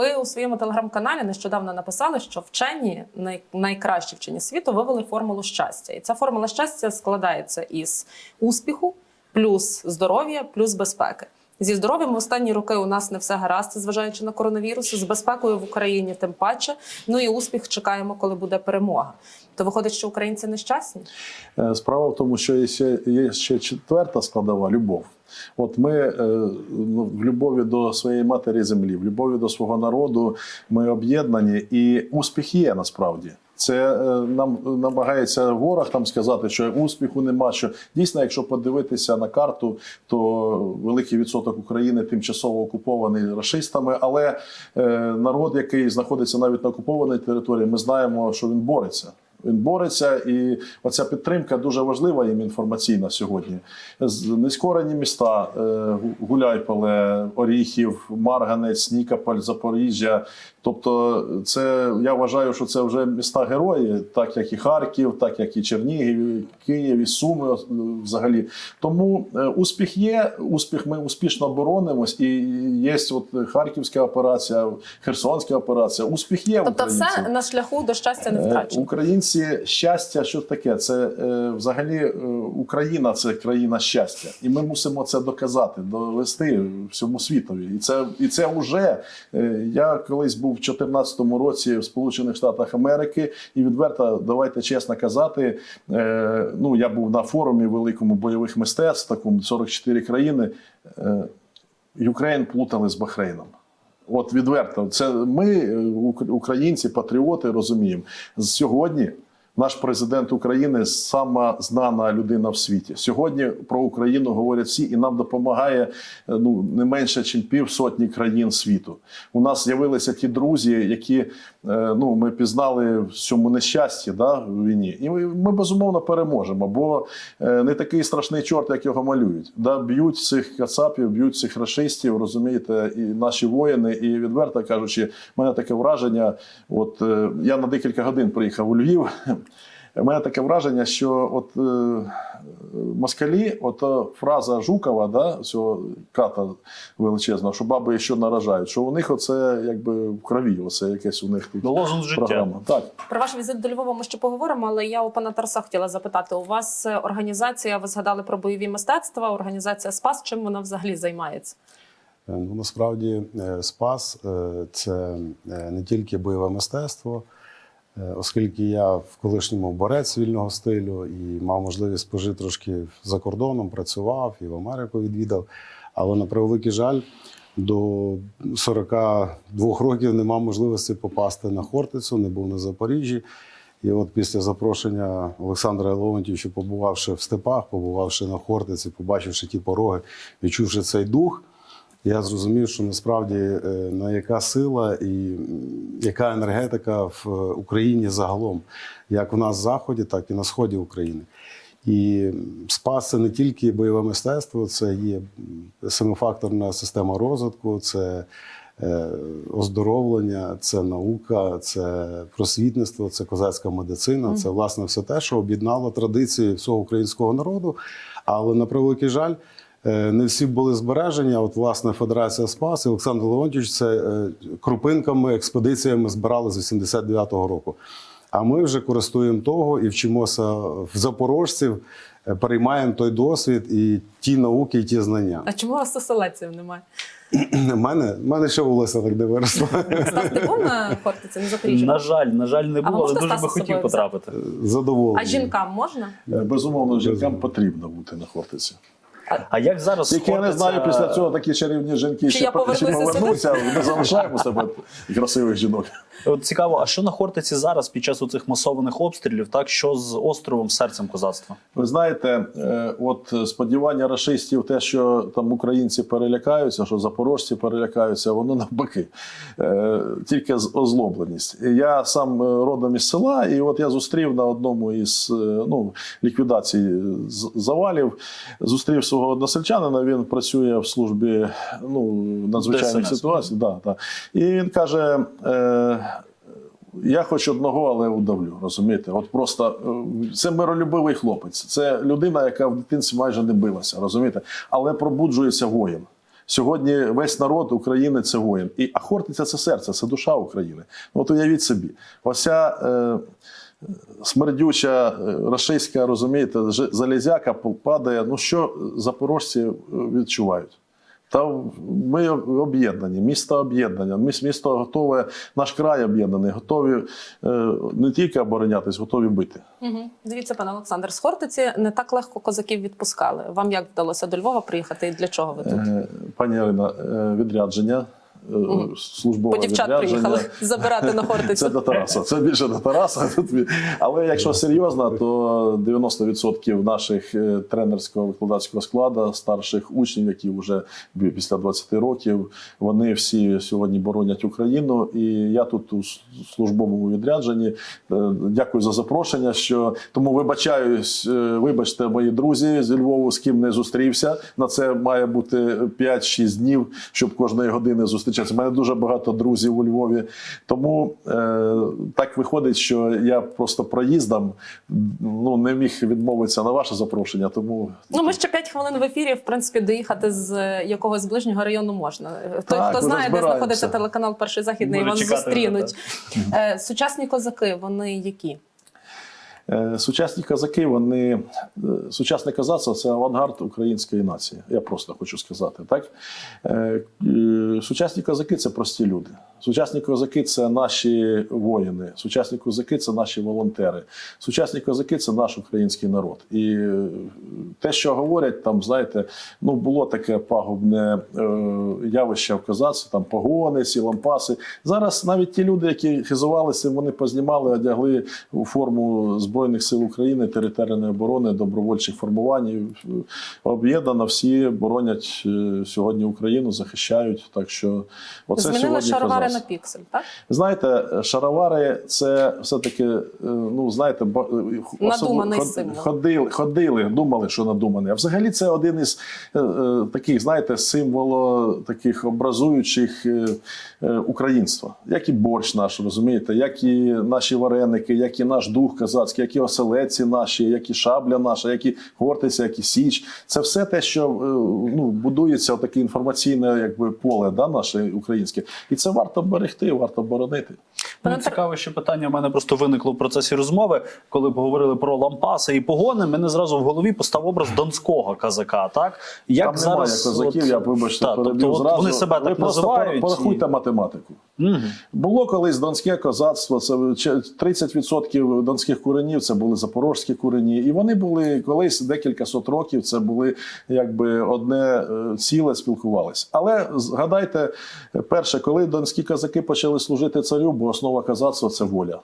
Ви у своєму телеграм-каналі нещодавно написали, що вчені най- найкращі вчені світу вивели формулу щастя, і ця формула щастя складається із успіху, плюс здоров'я, плюс безпеки. Зі здоров'ям в останні роки у нас не все гаразд, зважаючи на коронавірус. З безпекою в Україні тим паче. Ну і успіх чекаємо, коли буде перемога. То виходить, що українці нещасні. Е, Справа в тому, що є ще, є ще четверта складова любов. От ми е, ну, в любові до своєї матері землі, в любові до свого народу ми об'єднані, і успіх є насправді. Це е, нам намагається ворог там сказати, що успіху нема. Що дійсно, якщо подивитися на карту, то великий відсоток України тимчасово окупований рашистами. Але е, народ, який знаходиться навіть на окупованій території, ми знаємо, що він бореться. Він бореться, і оця підтримка дуже важлива їм інформаційна сьогодні. Нескорені міста е, Гуляйполе, Оріхів, Марганець, Нікополь, Запоріжжя. Тобто, це я вважаю, що це вже міста герої, так як і Харків, так як і Чернігів, і Київ, і Суми взагалі. Тому е, успіх є. Успіх ми успішно боронимось, і є от Харківська операція, Херсонська операція. Успіх є Тобто, все на шляху до щастя не Е, втрачено. Українці щастя, що таке? Це е, взагалі Україна це країна щастя, і ми мусимо це доказати, довести всьому світові. І це і це вже я колись був в 2014 році в Сполучених Штатах Америки, і відверто, давайте чесно казати. Е, ну я був на форумі великому бойових мистецтв, такому 44 країни. Е, Юкрейн плутали з Бахрейном. От відверто, це ми, е, українці, патріоти, розуміємо. Сьогодні наш президент України сама знана людина в світі. Сьогодні про Україну говорять всі, і нам допомагає е, ну не менше, ніж півсотні країн світу. У нас з'явилися ті друзі, які ну ми пізнали в цьому нещасті да, в війні. І ми, ми безумовно переможемо, бо е, не такий страшний чорт, як його малюють. Да, б'ють цих кацапів, б'ють цих расистів, розумієте, і наші воїни. І відверто кажучи, в мене таке враження. От е, я на декілька годин приїхав у Львів. У мене таке враження, що от е, москалі, от фраза Жукова, да, цього ката величезного, що баби ще наражають, що у них оце якби в крові, оце якесь у них тут Ну, лозунг життя. програма. Так. Про ваш візит до Львова ми ще поговоримо, але я у пана Тараса хотіла запитати: у вас е, організація, ви згадали про бойові мистецтва, організація Спас. Чим вона взагалі займається? Е, Ну, насправді е, Спас це не тільки бойове мистецтво, оскільки я в колишньому борець вільного стилю і мав можливість пожити трошки за кордоном, працював і в Америку відвідав. Але на превеликий жаль, до 42 років не мав можливості попасти на Хортицю, не був на Запоріжжі. І от після запрошення Олександра Леонтьовича, побувавши в степах, побувавши на Хортиці, побачивши ті пороги, відчувши цей дух, я зрозумів, що насправді е, на яка сила і яка енергетика в е, Україні загалом, як у нас в Заході, так і на сході України. І спас це не тільки бойове мистецтво, це є семифакторна система розвитку, це е, оздоровлення, це наука, це просвітництво, це козацька медицина, це власне все те, що об'єднало традиції всього українського народу. Але на превеликий жаль, не всі були збережені. От власне Федерація Спас і Олександр Леонтьович це е, крупинками, експедиціями збирали з 89-го року. А ми вже користуємо того і вчимося в запорожців, е, переймаємо той досвід і ті науки, і ті знання. А чому у вас оселедців немає? У мене, мене ще волосся так не виросло. Стас, ти був на Хортиці, на Запоріжжі? На жаль, на жаль, не було, але дуже би хотів потрапити. Задоволений. А жінкам можна? Е, Безумовно, жінкам потрібно бути на Хортиці. А як зараз Тільки я не знаю, після цього такі чарівні жінки Чи ще я поки ще повернуся повернуться, ми залишаємо себе красивих жінок. От цікаво, а що на Хортиці зараз під час цих масованих обстрілів? Так що з островом серцем козацтва? Ви знаєте, е, от сподівання рашистів, те, що там українці перелякаються, що запорожці перелякаються, воно навпаки, Е, тільки з- озлобленість. Я сам е, родом із села, і от я зустрів на одному із ну, ліквідацій завалів, зустрів свого односельчанина. Він працює в службі ну, надзвичайних ситуацій. Да, да. І він каже. Е, я хоч одного, але удавлю, розумієте? От просто е, це миролюбивий хлопець. Це людина, яка в дитинстві майже не билася, розумієте? Але пробуджується воїн. Сьогодні весь народ України це воїн. І а Хортиця це серце, це душа України. От уявіть собі, оця е, смердюча е, рашистська, розумієте, залізяка падає. Ну що запорожці е, відчувають? Та ми об'єднані, місто об'єднання, міс- місто готове, наш край об'єднаний, готові е, не тільки оборонятись, готові бити. Угу. Дивіться, пане Олександр, з Хортиці не так легко козаків відпускали. Вам як вдалося до Львова приїхати і для чого ви тут? Е, Пані Ірина, е, відрядження, службове По дівчат приїхали забирати на Це до Тараса. Це більше до Тараса. Але якщо серйозно, то 90% наших е, тренерського викладацького складу, старших учнів, які вже після 20 років, вони всі сьогодні боронять Україну. І я тут у службовому відрядженні. Е, Дякую за запрошення. Що тому вибачаюсь, е, вибачте, мої друзі зі Львову, з ким не зустрівся. На це має бути 5-6 днів, щоб кожної години зустрічатися. У мене дуже багато друзів у Львові. Тому е, так виходить, що я просто проїздом ну, не міг відмовитися на ваше запрошення. Тому Ну, ми ще 5 хвилин в ефірі. В принципі, доїхати з якогось ближнього району можна. Той, Так, хто знає, де знаходиться телеканал Перший західний, вас зустрінуть. Е, Сучасні козаки, вони які? Е, Сучасні казаки, вони е, сучасне казацтво це авангард української нації. Я просто хочу сказати. Так? Е, Сучасні казаки це прості люди. Сучасні козаки це наші воїни. Сучасні козаки це наші волонтери. Сучасні козаки це наш український народ. І е, те, що говорять, там, знаєте, ну було таке пагубне е, явище в козацтві, там погони, ці лампаси. Зараз навіть ті люди, які хизувалися, вони познімали, одягли у форму Збройних сил України, територіальної оборони, добровольчих формувань. Е, Об'єднано всі боронять сьогодні Україну, захищають. Так що оце Змінили сьогодні. На піксель, так? Знаєте, шаровари це все-таки, е, ну знаєте, е, Надуманий символ. ходили, ходили, думали, що надуманий. А взагалі це один із е, таких, знаєте, символо таких образуючих українства, як і борщ наш, розумієте, як і наші вареники, як і наш дух козацький, як і оселеці наші, як і шабля наша, як і Хортиця, як і Січ. Це все те, що ну, будується таке інформаційне якби, поле да, наше українське. І це варто берегти, варто боронити. Ну, Пане цікаве ще питання в мене просто виникло в процесі розмови, коли говорили про лампаси і погони. Мене зразу в голові постав образ донського казака. Так як Там зараз немає козаків, от- я вибачте, Та, переб'ю тобто, зразу. вони себе Ви так називають. Порахуйте і- математику. Мгм. Було колись донське козацтво, це 30% донських куренів це були запорожські курені, і вони були колись декілька сот років. Це були якби одне е, ціле спілкувалися. Але згадайте, перше, коли донські козаки почали служити царю, бо основа козацтва це воля.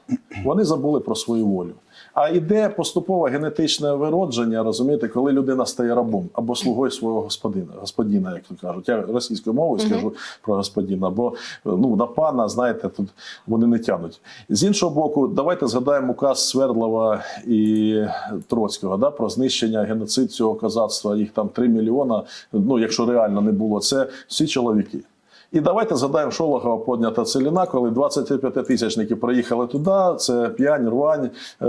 Вони забули про свою волю. А йде поступове генетичне виродження, розумієте, коли людина стає рабом або слугою свого господина, господіна, як то кажуть. Я російською мовою скажу про господіна, бо ну на пана, знаєте, тут вони не тянуть. З іншого боку, давайте згадаємо указ Свердлова і Троцького да, про знищення геноцид цього козацтва. Їх там 3 мільйона. Ну, якщо реально не було, це всі чоловіки. І давайте згадаємо Шолохова поднята целіна, коли 25 тисячники приїхали туди. Це п'янь, рвань, е,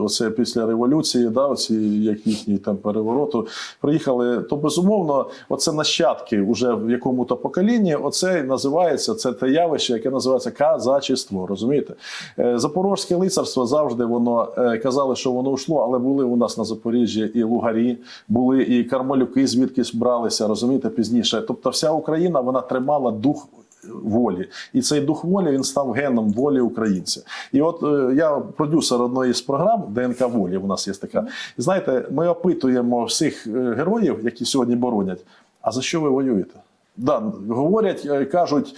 оце після революції, да, оці як їхній там перевороту. Приїхали. То безумовно, оце нащадки вже в якому-то поколінні. Оце називається це те явище, яке називається казачество. Розумієте? Е, Запорозьке лицарство завжди воно е, казали, що воно йшло, але були у нас на Запоріжжі і лугарі, були і кармалюки, звідкись бралися, розумієте, пізніше. Тобто, вся Україна вона тримала дух. Волі, і цей дух волі він став геном волі українця. І от е, я продюсер одної з програм ДНК волі. У нас є така. І знаєте, ми опитуємо всіх е, героїв, які сьогодні боронять. А за що ви воюєте? Да, говорять, е, кажуть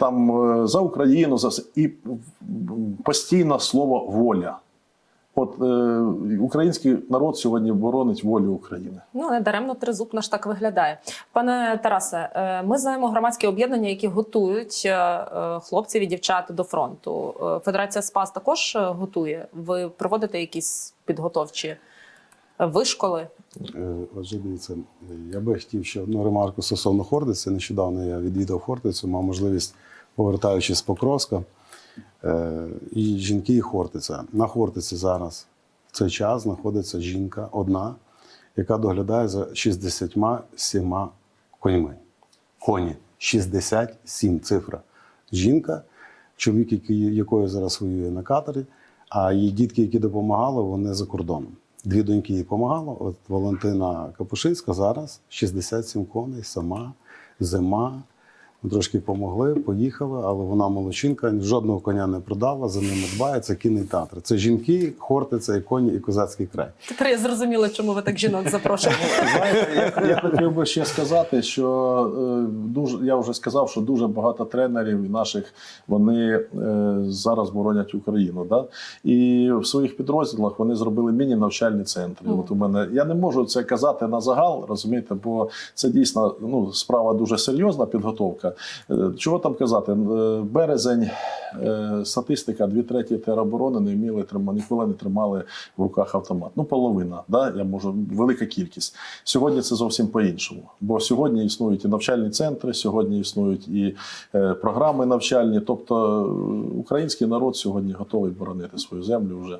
там за Україну, за все. І постійно слово воля. От е, український народ сьогодні боронить волю України. Ну, не даремно тризуб наш так виглядає. Пане Тарасе, е, ми знаємо громадські об'єднання, які готують е, е, хлопців і дівчат до фронту. Е, Федерація СПАС також е, готує. Ви проводите якісь підготовчі вишколи? Е, Отже, дивіться, я би хотів ще одну ремарку стосовно Хортиці. Нещодавно я відвідав Хортицю, мав можливість, повертаючись з Покровська. Е, І жінки, і Хортиця. На Хортиці зараз в цей час знаходиться жінка одна, яка доглядає за 67 коньми. коні. 67 цифра. Жінка, чоловік, якою зараз воює на катері, а її дітки, які допомагали, вони за кордоном. Дві доньки їй допомагали. От Валентина Капушинська зараз 67 коней, сама, зима. Трошки допомогли, поїхали, але вона молодчинка, жодного коня не продала, за ними дбає. Це кінний театр. Це жінки, хортиця, і коні, і козацький край. Тепер я зрозуміла, чому ви так жінок запрошуєте. Знаєте, я, я хотів би ще сказати, що е, дуже я вже сказав, що дуже багато тренерів наших вони е, зараз боронять Україну. Да? І в своїх підрозділах вони зробили міні-навчальні центри. От у мене я не можу це казати на загал, розумієте, бо це дійсно ну, справа дуже серйозна підготовка. Е, Чого там казати? Е, Березень, е, статистика, дві треті тероборони не вміли тримати, ніколи не тримали в руках автомат. Ну, половина, да? я можу, велика кількість. Сьогодні це зовсім по-іншому. Бо сьогодні існують і навчальні центри, сьогодні існують і програми навчальні. Тобто український народ сьогодні готовий боронити свою землю вже.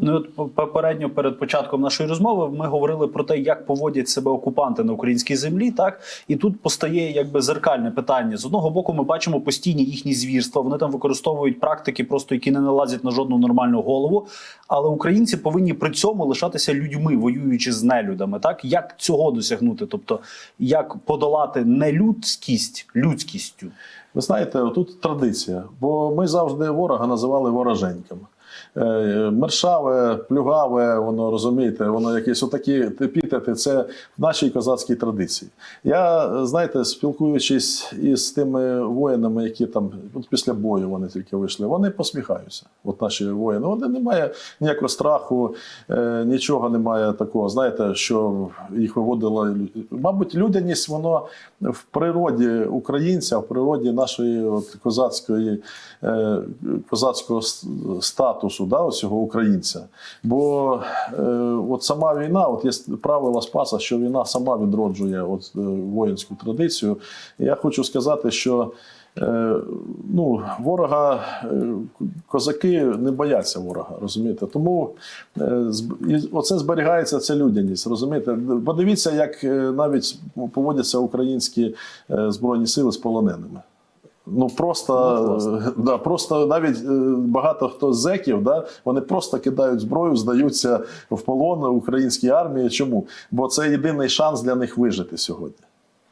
Ну от по- попередньо перед початком нашої розмови ми говорили про те, як поводять себе окупанти на українській землі. Так і тут постає якби зеркальне питання. З одного боку, ми бачимо постійні їхні звірства. Вони там використовують практики, просто які не налазять на жодну нормальну голову. Але українці повинні при цьому лишатися людьми, воюючи з нелюдами. Так як цього досягнути? Тобто, як подолати нелюдськість людськістю? Ви знаєте, тут традиція, бо ми завжди ворога називали вороженьком. Е, Мершаве, плюгаве, воно розумієте, воно якісь отакі епітети, це в нашій козацькій традиції. Я, знаєте, спілкуючись із тими воїнами, які там от після бою вони тільки вийшли, вони посміхаються. От наші воїни. Вони немає ніякого страху, е, нічого немає такого. Знаєте, що їх виводило. Мабуть, людяність воно в природі українця, в природі нашої от козацької е, козацького с- статусу, да, цього українця. Бо е, от сама війна, от є правила Спаса, що війна сама відроджує от, е, воїнську традицію. Я хочу сказати, що Е, ну, ворога, е, козаки не бояться ворога, розумієте? Тому е, і оце зберігається ця людяність, розумієте? Подивіться, як е, навіть поводяться українські е, збройні сили з полоненими. Ну просто, Ну, е, да, просто навіть е, багато хто з зеків, да, вони просто кидають зброю, здаються в полон українській армії. Чому? Бо це єдиний шанс для них вижити сьогодні.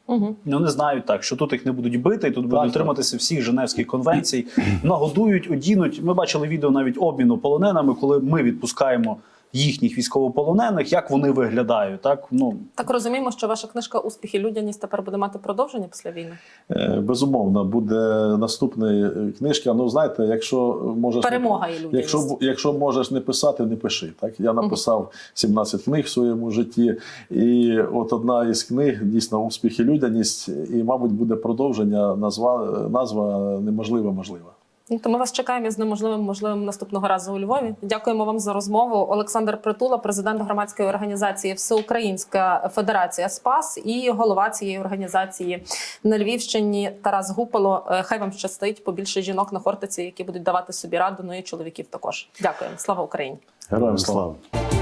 Угу. Ну не знають так, що тут їх не будуть бити, і тут будуть дотриматися всіх Женевських конвенцій, нагодують, одінуть. Ми бачили відео навіть обміну полоненими, коли ми відпускаємо їхніх військовополонених, як вони виглядають. Так ну Так розуміємо, що ваша книжка Успіх і людяність тепер буде мати продовження після війни. Е, Безумовно, буде наступна книжка. Ну, знаєте, якщо можеш Перемога і людяність. Якщо, якщо можеш не писати, не пиши. Так я написав 17 книг в своєму житті, і от одна із книг дійсно успіх і людяність, і, мабуть, буде продовження. Назва назва неможливо можлива. Ну, То ми вас чекаємо з неможливим можливим наступного разу у Львові. Дякуємо вам за розмову. Олександр Притула, президент громадської організації Всеукраїнська Федерація Спас і голова цієї організації на Львівщині Тарас Гупало. Е, Хай вам щастить побільше жінок на Хортиці, які будуть давати собі раду. Ну і чоловіків також. Дякуємо. Слава Україні! Героям слава! Слава.